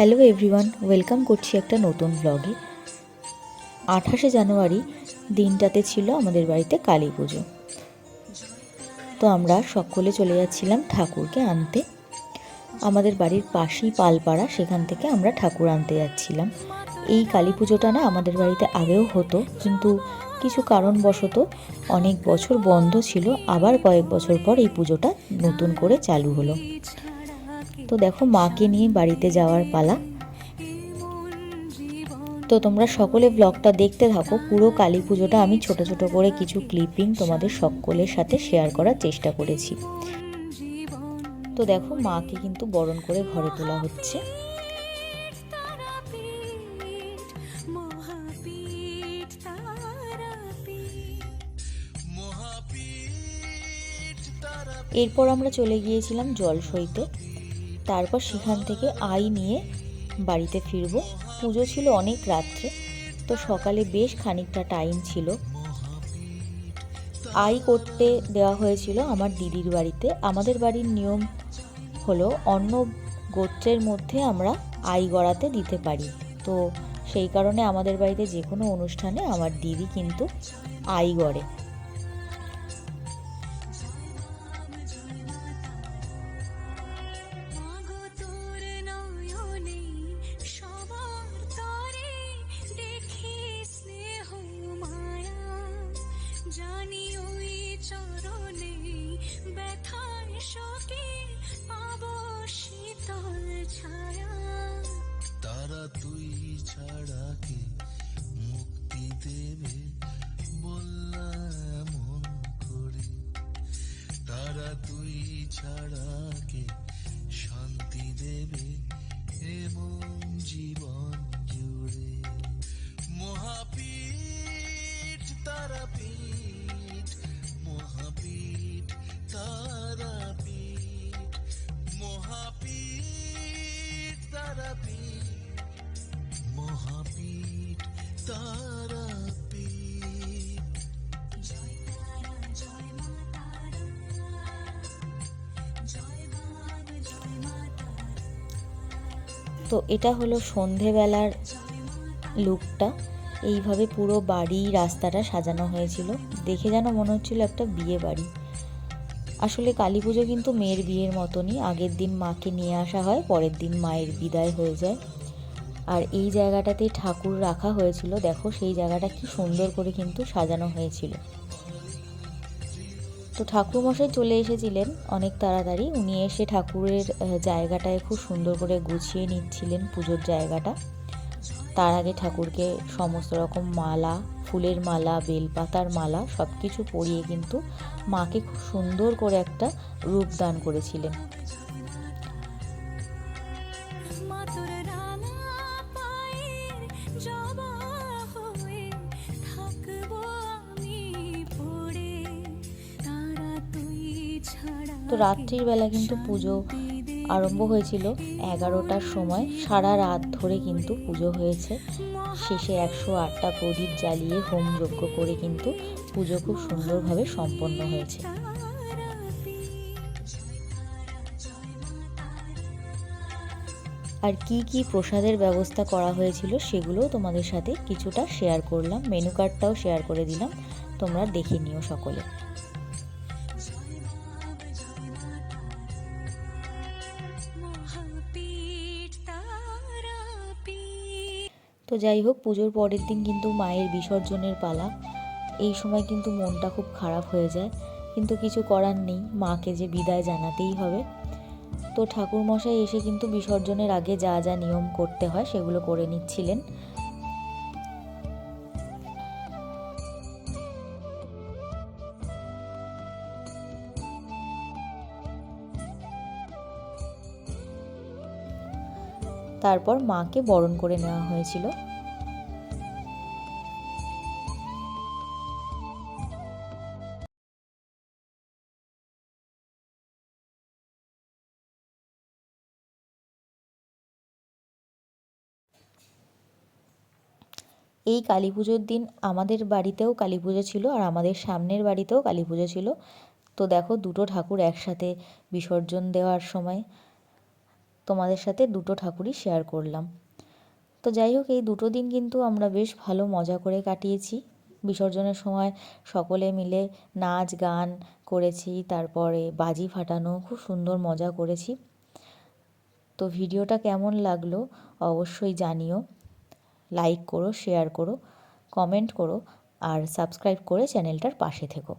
Hello everyone welcome করছি একটা নতুন ব্লগে আঠাশে জানুয়ারি দিনটাতে ছিল আমাদের বাড়িতে কালী পুজো। তো আমরা সকলে চলে যাচ্ছিলাম ঠাকুরকে আনতে। আমাদের বাড়ির পাশেই পালপাড়া, সেখান থেকে আমরা ঠাকুর আনতে যাচ্ছিলাম। এই কালী পুজোটা না আমাদের বাড়িতে আগেও হতো, কিন্তু কিছু কারণবশত অনেক বছর বন্ধ ছিল, আবার কয়েক বছর পর এই পুজোটা নতুন করে চালু হলো। তো দেখো মাকে নিয়ে বাড়িতে যাওয়ার পালা। তো তোমরা সকলে ব্লগটা দেখতে থাকো। পুরো কালী পুজোটা আমি ছোট ছোট করে কিছু ক্লিপিং তোমাদের সকলের সাথে শেয়ার করার চেষ্টা করেছি। তো দেখো মাকে কিন্তু বরণ করে ঘরে তোলা হচ্ছে। এরপর আমরা চলে গিয়েছিলাম জল সইতে তারপর সেখান থেকে আই নিয়ে বাড়িতে ফিরব। পুজো ছিল অনেক রাত্রে, তো সকালে বেশ খানিকটা টাইম ছিল। আই করতে দেওয়া হয়েছিল আমার দিদির বাড়িতে। আমাদের বাড়ির নিয়ম হলো অন্য গোত্রের মধ্যে আমরা আই গড়াতে দিতে পারি। তো সেই কারণে আমাদের বাড়িতে যে কোনো অনুষ্ঠানে আমার দিদি কিন্তু আই গড়ে। তুই ছাড়া কে শান্তি দেবে? এমন জীবন জুড়ে। মহাপীঠ তারাপীঠ মহাপীঠ তারাপীঠ মহাপীঠ তারাপীঠ মহাপীঠ তারাপীঠ তো এটা হলো সন্ধেবেলার লুকটা। এইভাবে পুরো বাড়ি রাস্তাটা সাজানো হয়েছিল। দেখে যেন মনে হচ্ছিল একটা বিয়ে বাড়ি। আসলে কালী পুজো কিন্তু মেয়ের বিয়ের মতনই। আগের দিন মাকে নিয়ে আসা হয়, পরের দিন মায়ের বিদায় হয়ে যায়। আর এই জায়গাটাতে ঠাকুর রাখা হয়েছিল। দেখো সেই জায়গাটা কি সুন্দর করে কিন্তু সাজানো হয়েছিল। তো ঠাকুরমশাই চলে এসেছিলেন অনেক তাড়াতাড়ি। উনি এসে ঠাকুরের জায়গাটায় খুব সুন্দর করে গুছিয়ে নিচ্ছিলেন পুজোর জায়গাটা। তার আগে ঠাকুরকে সমস্ত রকম মালা, ফুলের মালা, বেলপাতার মালা সব কিছু পরিয়ে কিন্তু মাকে খুব সুন্দর করে একটা রূপদান করেছিলেন। তো রাত্রির বেলা কিন্তু পুজো আরম্ভ হয়েছিল এগারোটার সময়। সারা রাত ধরে কিন্তু পুজো হয়েছে। শেষে একশো আটটা প্রদীপ জ্বালিয়ে হোম যজ্ঞ করে কিন্তু পুজো খুব সুন্দরভাবে সম্পন্ন হয়েছে। আর কি কি প্রসাদের ব্যবস্থা করা হয়েছিল সেগুলোও তোমাদের সাথে কিছুটা শেয়ার করলাম। মেনু কার্ডটাও শেয়ার করে দিলাম। তোমরা দেখে নিও সকলে। তো যাই হোক, পুজোর পরের দিন কিন্তু মায়ের বিসর্জনের পালা। এই সময় কিন্তু মনটা খুব খারাপ হয়ে যায়। কিন্তু কিছু করার নেই, মাকে যে বিদায় জানাতেই হবে। তো ঠাকুরমশাই এসে কিন্তু বিসর্জনের আগে যা যা নিয়ম করতে হয় সেগুলো করে নিচ্ছিলেন। তারপর মাকে বরণ করে নেওয়া হয়েছিল। এই কালী পুজোর দিন আমাদের বাড়িতেও কালী পুজো ছিল আর আমাদের সামনের বাড়িতেও কালী পুজো ছিল। তো দেখো দুটো ঠাকুর একসাথে বিসর্জন দেওয়ার সময় তোমাদের সাথে দুটো ঠাকুরই শেয়ার করলাম। তো যাই হোক, এই দুটো দিন কিন্তু আমরা বেশ ভালো মজা করে কাটিয়েছি। বিসর্জনের সময় সকলে মিলে নাচ, গান করেছি, তারপরে বাজি ফাটানো, খুব সুন্দর মজা করেছি। তো ভিডিওটা কেমন লাগল অবশ্যই জানিও। লাইক করো শেয়ার করো কমেন্ট করো, আর সাবস্ক্রাইব করে চ্যানেলটার পাশে থেকো।